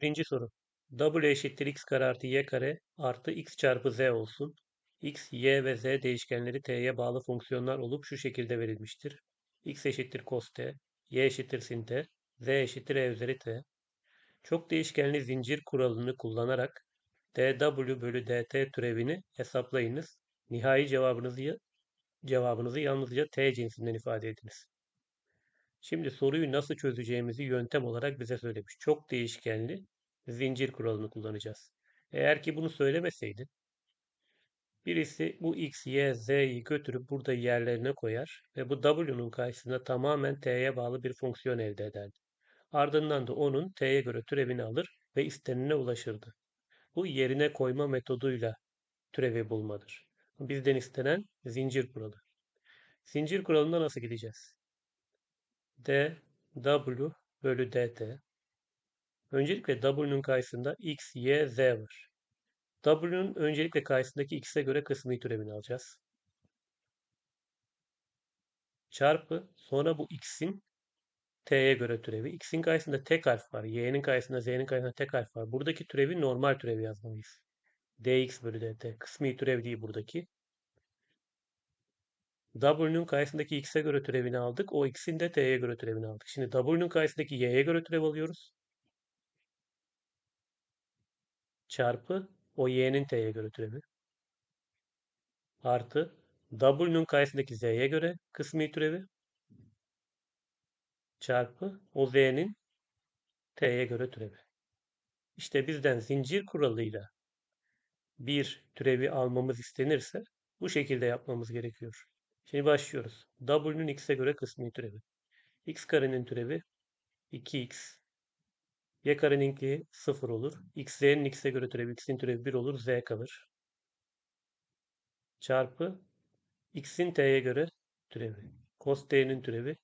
Birinci soru. W eşittir x kare artı y kare artı x çarpı z olsun. x, y ve z değişkenleri t'ye bağlı fonksiyonlar olup şu şekilde verilmiştir. x eşittir cos t, y eşittir sin t, z eşittir e üzeri t. Çok değişkenli zincir kuralını kullanarak dw bölü dt türevini hesaplayınız. Nihai cevabınızı, cevabınızı yalnızca t cinsinden ifade ediniz. Şimdi soruyu nasıl çözeceğimizi yöntem olarak bize söylemiş. Çok değişkenli zincir kuralını kullanacağız. Eğer ki bunu söylemeseydi birisi bu x, y, z'yi götürüp burada yerlerine koyar ve bu w'nun karşısında tamamen t'ye bağlı bir fonksiyon elde ederdi. Ardından da onun t'ye göre türevini alır ve istenene ulaşırdı. Bu yerine koyma metoduyla türevi bulmadır. Bizden istenen zincir kuralı. Zincir kuralında nasıl gideceğiz? D w bölü dt. Öncelikle w'nun karşısında x, y, z var. w'nun öncelikle karşısındaki x'e göre kısmi türevini alacağız. Çarpı sonra bu x'in t'ye göre türevi. x'in karşısında tek harf var. y'nin karşısında z'nin karşısında tek harf var. Buradaki türevi normal türevi yazmalıyız. dx bölü dt. Kısmi türev değil buradaki. W'nun karşısındaki x'e göre türevini aldık. O x'in de t'ye göre türevini aldık. Şimdi W'nun karşısındaki y'ye göre türev alıyoruz. Çarpı o y'nin t'ye göre türevi. Artı W'nun karşısındaki z'ye göre kısmi türevi. Çarpı o z'nin t'ye göre türevi. İşte bizden zincir kuralıyla bir türevi almamız istenirse bu şekilde yapmamız gerekiyor. Şimdi başlıyoruz. W'nun x'e göre kısmi türevi. x karenin türevi 2x. Y kareninki 0 olur. x z'nin x'e göre türevi x'in türevi 1 olur. z kalır. Çarpı x'in t'ye göre türevi. Cos t'nin türevi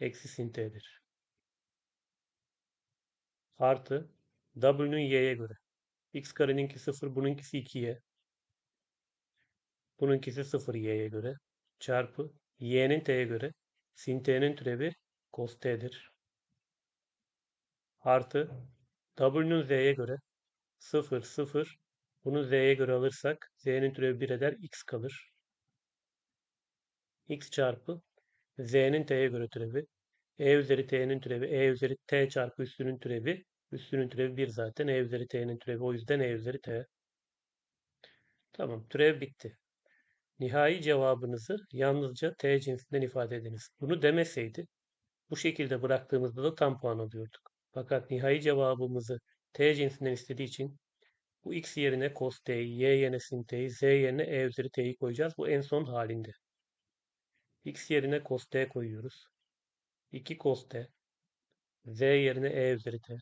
eksi sin t'dir. Artı w'nun y'ye göre. x kareninki 0, bununkisi 2y. Bununkisi 0 y'ye göre. Çarpı y'nin t'ye göre. Sin t'nin türevi cos t'dir. Artı w'nun z'ye göre 0, 0. Bunu z'ye göre alırsak z'nin türevi 1 eder. x kalır. x çarpı z'nin t'ye göre türevi. e üzeri t'nin türevi. e üzeri t çarpı üstünün türevi. Üstünün türevi 1 zaten. e üzeri t'nin türevi. O yüzden e üzeri t. Tamam. Türev bitti. Nihai cevabınızı yalnızca t cinsinden ifade ediniz. Bunu demeseydi bu şekilde bıraktığımızda da tam puan alıyorduk. Fakat nihai cevabımızı t cinsinden istediği için bu x yerine cos t'yi, y yerine sin t'yi, z yerine e üzeri t'yi koyacağız. Bu en son halinde. x yerine cos t koyuyoruz. 2 cos t. z yerine e üzeri t.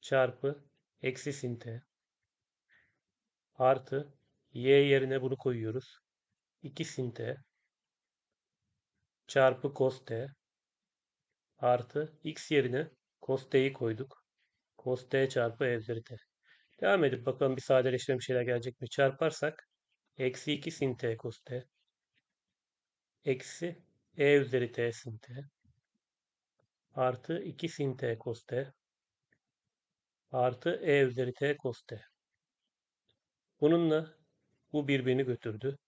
Çarpı eksi sin t. Artı y yerine bunu koyuyoruz. 2 sin t. Çarpı cos t. Artı x yerine cos t'yi koyduk. Cos t çarpı e üzeri t. Devam edip bakalım bir sadeleştirme şeyler gelecek mi? Çarparsak eksi 2 sin t cos t eksi e üzeri t sin t artı 2 sin t cos t artı e üzeri t cos t. Bununla bu birbirini götürdü.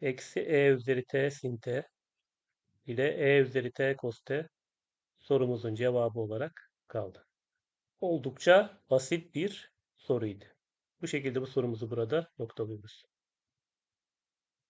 Eksi e üzeri t sin t ile e üzeri t cos t sorumuzun cevabı olarak kaldı. Oldukça basit bir soruydu. Bu şekilde bu sorumuzu burada noktalıyoruz.